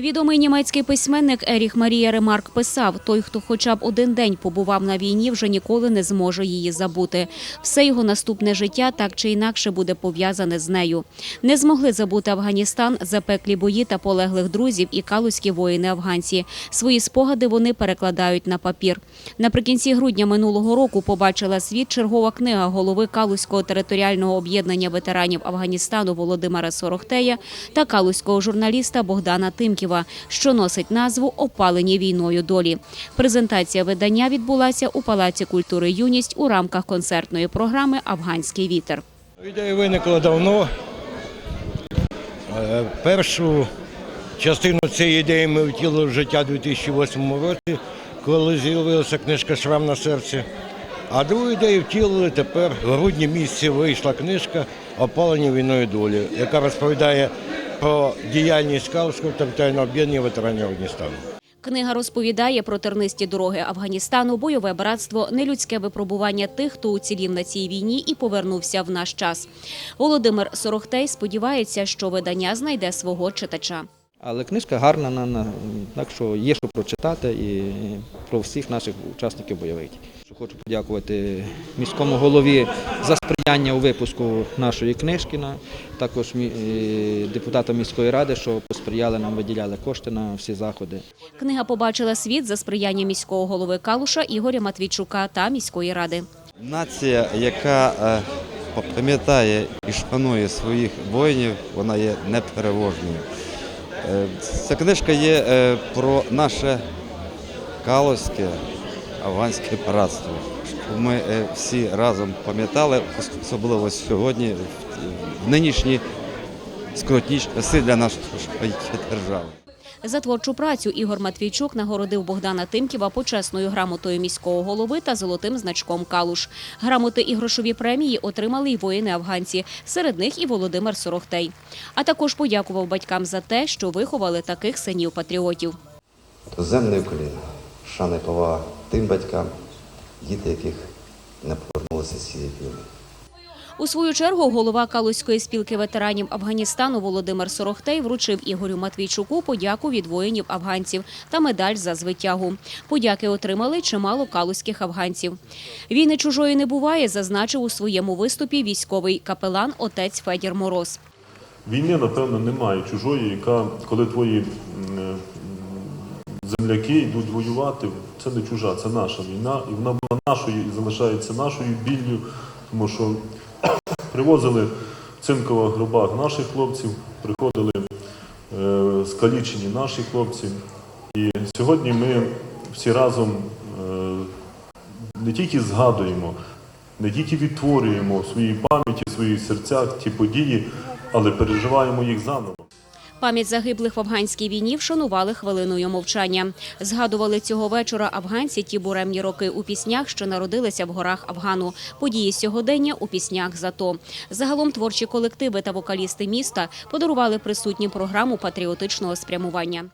Відомий німецький письменник Еріх Марія Ремарк писав: той, хто хоча б один день побував на війні, вже ніколи не зможе її забути. Все його наступне життя так чи інакше буде пов'язане з нею. Не змогли забути Афганістан, запеклі бої та полеглих друзів і калузькі воїни-афганці. Свої спогади вони перекладають на папір. Наприкінці грудня минулого року побачила світ чергова книга голови Калузького територіального об'єднання ветеранів Афганістану Володимира Сорохтея та калузького журналіста Богдана Тимківа, що носить назву Опалені війною долі. Презентація видання відбулася у Палаці культури Юність у рамках концертної програми Афганський вітер. Ідея виникла давно. Е, Першу частину цієї ідеї ми втілили в життя у 2008 році, коли з'явилася книжка Шрам на серці. А другу ідею втілили тепер в грудні місяці вийшла книжка Опалені війною долі, яка розповідає про діяльність Калського територіального об'єднання ветеранів Афганістану. Книга розповідає про тернисті дороги Афганістану, бойове братство, нелюдське випробування тих, хто уцілів на цій війні і повернувся в наш час. Володимир Сорохтей сподівається, що видання знайде свого читача. Але книжка гарна, на- на- так що є що прочитати і про всіх наших учасників бойових. дій. Хочу подякувати міському голові за сприяння у випуску нашої книжки, також е, депутатам міської ради, що посприяли нам, виділяли кошти на всі заходи. Книга побачила світ за сприяння міського голови Калуша Ігоря Матвійчука та міської ради. Нація, яка е, пам'ятає і шанує своїх воїнів, вона є непереможною. Е, Ця книжка є про наше калузьке афганське братство. Щоб ми е, всі разом пам'ятали, особливо сьогодні, в- нинішні скрутні часи для нашої держави. За творчу працю Ігор Матвійчук нагородив Богдана Тимківа почесною грамотою міського голови та золотим значком Калуш. Грамоти і грошові премії отримали й воїни-афганці, серед них і Володимир Сорохтей. А також подякував батькам за те, що виховали таких синів-патріотів. Земний уклін, шана і повага тим батькам, діти яких не повернулися з цієї війни. У свою чергу голова Калузької спілки ветеранів Афганістану Володимир Сорохтей вручив Ігорю Матвійчуку подяку від воїнів афганців та медаль за звитягу. Подяки отримали чимало калузьких афганців. Війни чужої не буває, зазначив у своєму виступі військовий капелан отець Федір Мороз. Війни, напевно, немає чужої, яка, коли твої земляки йдуть воювати, це не чужа, це наша війна, і вона була нашою і залишається нашою біллю, тому що привозили в цинкових гробах наших хлопців, приходили е, скалічені наші хлопці. І сьогодні ми всі разом е, не тільки згадуємо, не тільки відтворюємо в своїй пам'яті, в своїх серцях ті події, але переживаємо їх заново. Пам'ять загиблих в афганській війні вшанували хвилиною мовчання. Згадували цього вечора афганці ті буремні роки у піснях, що народилися в горах Афгану. Події сьогодення у піснях зато. Загалом творчі колективи та вокалісти міста подарували присутнім програму патріотичного спрямування.